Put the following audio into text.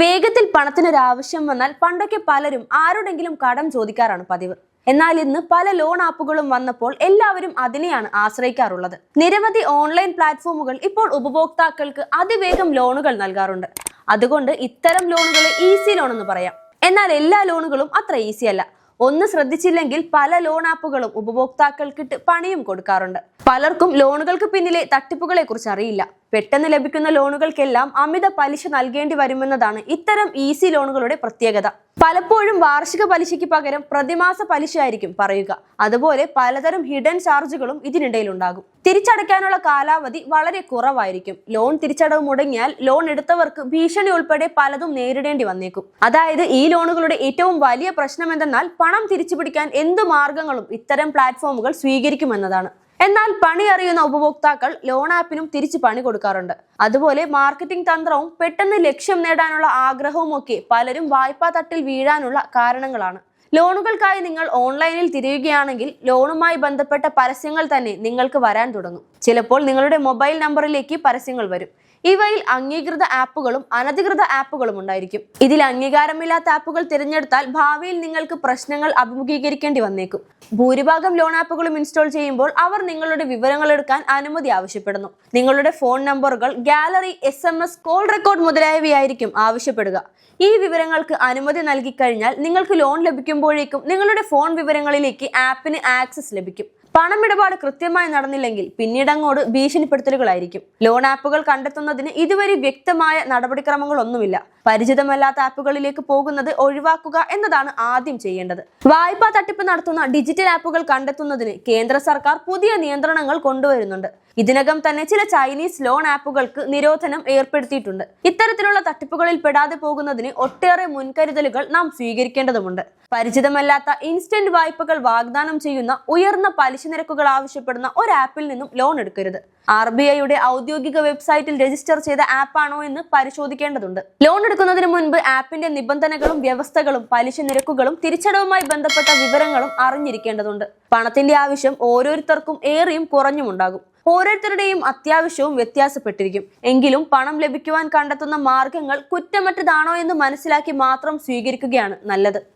വേഗത്തിൽ പണത്തിനൊരാവശ്യം വന്നാൽ പണ്ടൊക്കെ പലരും ആരോടെങ്കിലും കടം ചോദിക്കാറാണ് പതിവ്. എന്നാൽ ഇന്ന് പല ലോൺ ആപ്പുകളും വന്നപ്പോൾ എല്ലാവരും അതിനെയാണ് ആശ്രയിക്കാറുള്ളത്. നിരവധി ഓൺലൈൻ പ്ലാറ്റ്ഫോമുകൾ ഇപ്പോൾ ഉപഭോക്താക്കൾക്ക് അതിവേഗം ലോണുകൾ നൽകാറുണ്ട്. അതുകൊണ്ട് ഇത്തരം ലോണുകളെ ഈസി ലോൺ എന്ന് പറയാം. എന്നാൽ എല്ലാ ലോണുകളും അത്ര ഈസി അല്ല ഒന്ന് ശ്രദ്ധിച്ചില്ലെങ്കിൽ പല ലോൺ ആപ്പുകളും ഉപഭോക്താക്കൾക്കിട്ട് പണിയും കൊടുക്കാറുണ്ട്. പലർക്കും ലോണുകൾക്ക് പിന്നിലെ തട്ടിപ്പുകളെ കുറിച്ച് അറിയില്ല. പെട്ടെന്ന് ലഭിക്കുന്ന ലോണുകൾക്കെല്ലാം അമിത പലിശ നൽകേണ്ടി വരുമെന്നതാണ് ഇത്തരം ഈസി ലോണുകളുടെ പ്രത്യേകത. പലപ്പോഴും വാർഷിക പലിശയ്ക്ക് പകരം പ്രതിമാസ പലിശയായിരിക്കും പറയുക. അതുപോലെ പലതരം ഹിഡൻ ചാർജുകളും ഇതിനിടയിൽ ഉണ്ടാകും തിരിച്ചടയ്ക്കാനുള്ള കാലാവധി വളരെ കുറവായിരിക്കും. ലോൺ തിരിച്ചടവ് മുടങ്ങിയാൽ ലോൺ എടുത്തവർക്ക് ഭീഷണി ഉൾപ്പെടെ പലതും നേരിടേണ്ടി വന്നേക്കും. അതായത് ഈ ലോണുകളുടെ ഏറ്റവും വലിയ പ്രശ്നം എന്തെന്നാൽ പണം തിരിച്ചുപിടിക്കാൻ എന്ത് മാർഗങ്ങളും ഇത്തരം പ്ലാറ്റ്ഫോമുകൾ സ്വീകരിക്കുമെന്നതാണ്. എന്നാൽ പണി അറിയുന്ന ഉപഭോക്താക്കൾ ലോൺ ആപ്പിനും തിരിച്ച് പണി കൊടുക്കാറുണ്ട്. അതുപോലെ മാർക്കറ്റിംഗ് തന്ത്രവും പെട്ടെന്ന് ലക്ഷ്യം നേടാനുള്ള ആഗ്രഹവും ഒക്കെ പലരും വായ്പാ തട്ടിൽ വീഴാനുള്ള കാരണങ്ങളാണ്. ലോണുകൾക്കായി നിങ്ങൾ ഓൺലൈനിൽ തിരയുകയാണെങ്കിൽ ലോണുമായി ബന്ധപ്പെട്ട പരസ്യങ്ങൾ തന്നെ നിങ്ങൾക്ക് വരാൻ തുടങ്ങും. ചിലപ്പോൾ നിങ്ങളുടെ മൊബൈൽ നമ്പറിലേക്ക് പരസ്യങ്ങൾ വരും. ഇവയിൽ അംഗീകൃത ആപ്പുകളും അനധികൃത ആപ്പുകളും ഉണ്ടായിരിക്കും. ഇതിൽ അംഗീകാരമില്ലാത്ത ആപ്പുകൾ തിരഞ്ഞെടുത്താൽ ഭാവിയിൽ നിങ്ങൾക്ക് പ്രശ്നങ്ങൾ അഭിമുഖീകരിക്കേണ്ടി വന്നേക്കും. ഭൂരിഭാഗം ലോൺ ആപ്പുകളും ഇൻസ്റ്റാൾ ചെയ്യുമ്പോൾ അവർ നിങ്ങളുടെ വിവരങ്ങൾ എടുക്കാൻ അനുമതി ആവശ്യപ്പെടുന്നു. നിങ്ങളുടെ ഫോൺ നമ്പറുകൾ gallery S M S call record മുതലായവയായിരിക്കും ആവശ്യപ്പെടുക. ഈ വിവരങ്ങൾക്ക് അനുമതി നൽകിക്കഴിഞ്ഞാൽ നിങ്ങൾക്ക് ലോൺ ലഭിക്കുമ്പോഴേക്കും നിങ്ങളുടെ ഫോൺ വിവരങ്ങളിലേക്ക് ആപ്പിന് ആക്സസ് ലഭിക്കും. പണമിടപാട് കൃത്യമായി നടന്നില്ലെങ്കിൽ പിന്നീട് അങ്ങോട്ട് ഭീഷണിപ്പെടുത്തലുകളായിരിക്കും. ലോൺ ആപ്പുകൾ കണ്ടെത്തുന്നതിന് ഇതുവരെ വ്യക്തമായ നടപടിക്രമങ്ങളൊന്നുമില്ല. പരിചിതമല്ലാത്ത ആപ്പുകളിലേക്ക് പോകുന്നത് ഒഴിവാക്കുക എന്നതാണ് ആദ്യം ചെയ്യേണ്ടത്. വായ്പാ തട്ടിപ്പ് നടത്തുന്ന ഡിജിറ്റൽ ആപ്പുകൾ കണ്ടെത്തുന്നതിന് കേന്ദ്ര സർക്കാർ പുതിയ നിയന്ത്രണങ്ങൾ കൊണ്ടുവരുന്നുണ്ട്. ഇതിനകം തന്നെ ചില ചൈനീസ് ലോൺ ആപ്പുകൾക്ക് നിരോധനം ഏർപ്പെടുത്തിയിട്ടുണ്ട്. ഇത്തരത്തിലുള്ള തട്ടിപ്പുകളിൽ പെടാതെ പോകുന്നതിന് ഒട്ടേറെ മുൻകരുതലുകൾ നാം സ്വീകരിക്കേണ്ടതുണ്ട് പരിചിതമല്ലാത്ത ഇൻസ്റ്റന്റ് വായ്പകൾ വാഗ്ദാനം ചെയ്യുന്ന ഉയർന്ന പലിശ നിരക്കുകൾ ആവശ്യപ്പെടുന്ന ഒരു ആപ്പിൽ നിന്നും ലോൺ എടുക്കരുത്. ആർ ബി ഐയുടെ ഔദ്യോഗിക വെബ്സൈറ്റിൽ രജിസ്റ്റർ ചെയ്ത ആപ്പാണോ എന്ന് പരിശോധിക്കേണ്ടതുണ്ട്. ലോൺ എടുക്കുന്നതിന് മുൻപ് ആപ്പിന്റെ നിബന്ധനകളും വ്യവസ്ഥകളും പലിശ നിരക്കുകളും തിരിച്ചടവുമായി ബന്ധപ്പെട്ട വിവരങ്ങളും അറിഞ്ഞിരിക്കേണ്ടതുണ്ട്. പണത്തിന്റെ ആവശ്യം ഓരോരുത്തർക്കും ഏറെയും കുറഞ്ഞുമുണ്ടാകും. ഓരോരുത്തരുടെയും അത്യാവശ്യവും വ്യത്യാസപ്പെട്ടിരിക്കും. എങ്കിലും പണം ലഭിക്കുവാൻ കണ്ടെത്തുന്ന മാർഗങ്ങൾ കുറ്റമറ്റതാണോ എന്ന് മനസ്സിലാക്കി മാത്രം സ്വീകരിക്കുകയാണ് നല്ലത്.